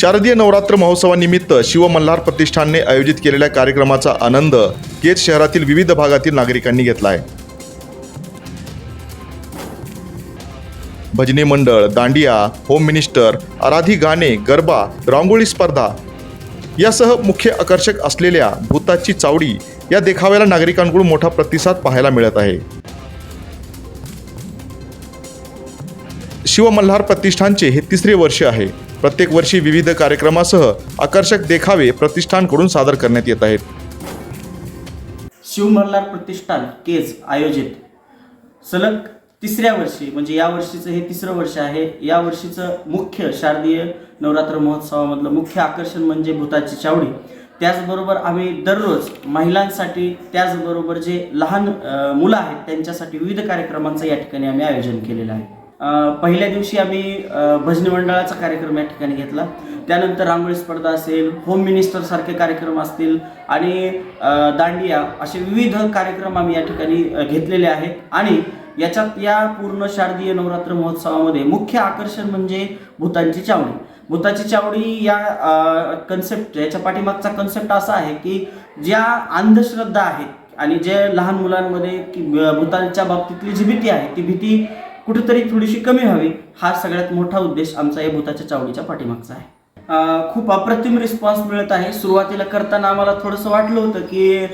शारदीय नवरात्र महोत्सवानिमित्त शिवमल्हार प्रतिष्ठानने आयोजित केलेल्या कार्यक्रमाचा आनंद केज शहरातील विविध भागातील नागरिकांनी घेतला आहे भजनी मंडळ दांडिया होम मिनिस्टर आराधी गाणे गरबा रांगोळी स्पर्धा यासह मुख्य आकर्षक असलेल्या भूताची चावडी या देखाव्याला नागरिकांकडून मोठा प्रतिसाद पाहायला मिळत आहे. शिवमल्हार प्रतिष्ठानचे हे तिसरे वर्ष आहे. प्रत्येक वर्षी विविध कार्यक्रमासह आकर्षक देखावे प्रतिष्ठानकडून सादर करण्यात येत आहेत. शिवमल्हार प्रतिष्ठान केज आयोजित. सलग तिसऱ्या वर्षी म्हणजे या वर्षीचं हे तिसरं वर्ष आहे. या वर्षीचं मुख्य शारदीय नवरात्र महोत्सवामधलं मुख्य आकर्षण म्हणजे भूताची चावडी. त्याचबरोबर आम्ही दररोज महिलांसाठी त्याचबरोबर जे लहान मुलं आहेत त्यांच्यासाठी विविध कार्यक्रमांचं या ठिकाणी आम्ही आयोजन केलेलं आहे. पहिल्या दिवशी आम्ही भजनी मंडळाचा कार्यक्रम या ठिकाणी घेतला. त्यानंतर रांगोळी स्पर्धा असेल होम मिनिस्टर सारखे कार्यक्रम असतील आणि दांडिया असे विविध कार्यक्रम आम्ही या ठिकाणी घेतलेले आहेत. आणि याच्यात या पूर्ण शारदीय नवरात्र महोत्सवामध्ये मुख्य आकर्षण म्हणजे भूतांची चावडी. भूताची चावडी या कन्सेप्ट याच्या पाठीमागचा कन्सेप्ट असा आहे की ज्या अंधश्रद्धा आहेत आणि जे लहान मुलांमध्ये की भूतांच्या बाबतीतली जी भीती आहे ती भीती कुठेतरी थोडीशी कमी व्हावी हा सगळ्यात मोठा उद्देश आमचा या भूताच्या चावडीच्या पाठीमागचा आहे. खूप अप्रतिम रिस्पॉन्स मिळत आहे. सुरुवातीला करताना आम्हाला थोडंसं वाटलं होतं की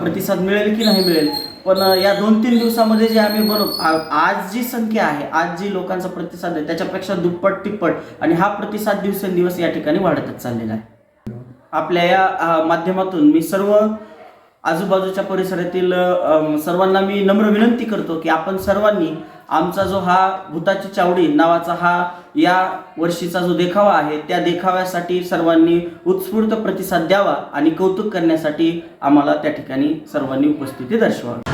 प्रतिसाद मिळेल की नाही मिळेल पण या दोन तीन दिवसामध्ये जे आम्ही बरोबर आज जी संख्या आहे आज जी लोकांचा प्रतिसाद आहे त्याच्यापेक्षा दुप्पट तिप्पट आणि हा प्रतिसाद दिवसेंदिवस या ठिकाणी वाढतच चाललेला आहे. आपल्या या माध्यमातून मी सर्व आजूबाजूच्या परिसरातील सर्वांना मी नम्र विनंती करतो की आपण सर्वांनी आमचा जो हा भूताची चावडी नावाचा हा या वर्षीचा जो देखावा आहे त्या देखाव्यासाठी सर्वांनी उत्स्फूर्त प्रतिसाद द्यावा आणि कौतुक करण्यासाठी आम्हाला त्या ठिकाणी सर्वांनी उपस्थिती दर्शवावी.